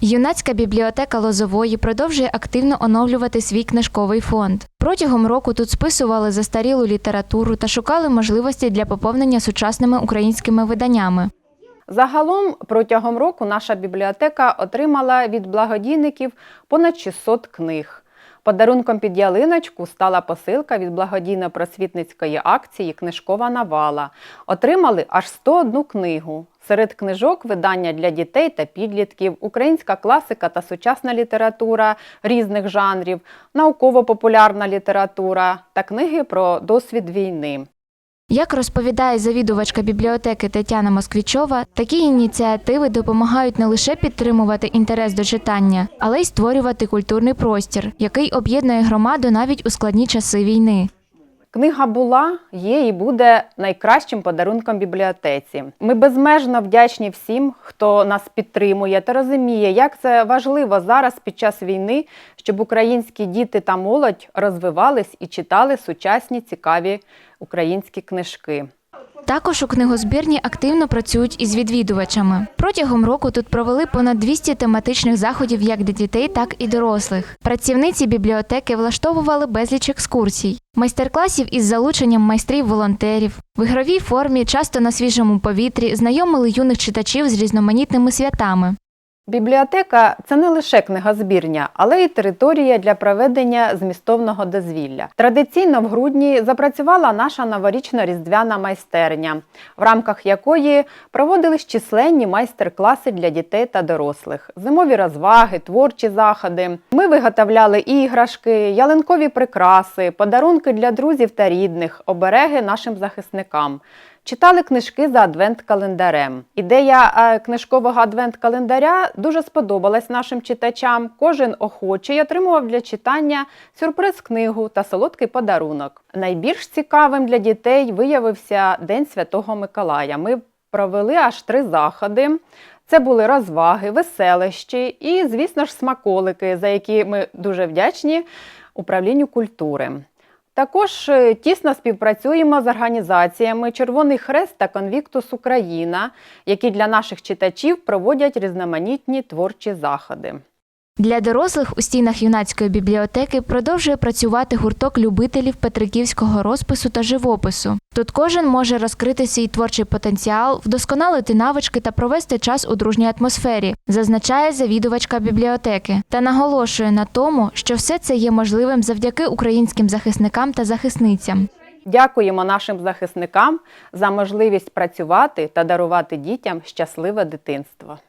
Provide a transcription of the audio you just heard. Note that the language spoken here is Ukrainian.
Юнацька бібліотека Лозової продовжує активно оновлювати свій книжковий фонд. Протягом року тут списували застарілу літературу та шукали можливості для поповнення сучасними українськими виданнями. Загалом протягом року наша бібліотека отримала від благодійників понад 600 книг. Подарунком під ялиночку стала посилка від благодійно-просвітницької акції Книжкова навала. Отримали аж 101 книгу. Серед книжок видання для дітей та підлітків, українська класика та сучасна література різних жанрів, науково-популярна література та книги про досвід війни. Як розповідає завідувачка бібліотеки Тетяна Москвічова, такі ініціативи допомагають не лише підтримувати інтерес до читання, але й створювати культурний простір, який об'єднує громаду навіть у складні часи війни. Книга була, є і буде найкращим подарунком бібліотеці. Ми безмежно вдячні всім, хто нас підтримує та розуміє, як це важливо зараз під час війни, щоб українські діти та молодь розвивались і читали сучасні цікаві українські книжки. Також у книгозбірні активно працюють із відвідувачами. Протягом року тут провели понад 200 тематичних заходів як для дітей, так і дорослих. Працівниці бібліотеки влаштовували безліч екскурсій, майстер-класів із залученням майстрів-волонтерів. В ігровій формі, часто на свіжому повітрі, знайомили юних читачів з різноманітними святами. Бібліотека це не лише книгозбірня, але й територія для проведення змістовного дозвілля. Традиційно в грудні запрацювала наша новорічно-різдвяна майстерня, в рамках якої проводились численні майстер-класи для дітей та дорослих, зимові розваги, творчі заходи. Ми виготовляли іграшки, ялинкові прикраси, подарунки для друзів та рідних, обереги нашим захисникам. Читали книжки за адвент-календарем. Ідея е, книжкового адвент-календаря дуже сподобалась нашим читачам. Кожен охочий отримував для читання сюрприз-книгу та солодкий подарунок. Найбільш цікавим для дітей виявився День Святого Миколая. Ми провели аж три заходи. Це були розваги, веселищі і, звісно ж, смаколики, за які ми дуже вдячні управлінню культури. Також е, тісно співпрацюємо з організаціями Червоний Хрест та Конвіктус Україна, які для наших читачів проводять різноманітні творчі заходи. Для дорослих у стінах юнацької бібліотеки продовжує працювати гурток любителів петриківського розпису та живопису. Тут кожен може розкрити свій творчий потенціал, вдосконалити навички та провести час у дружній атмосфері, зазначає завідувачка бібліотеки та наголошує на тому, що все це є можливим завдяки українським захисникам та захисницям. Дякуємо нашим захисникам за можливість працювати та дарувати дітям щасливе дитинство.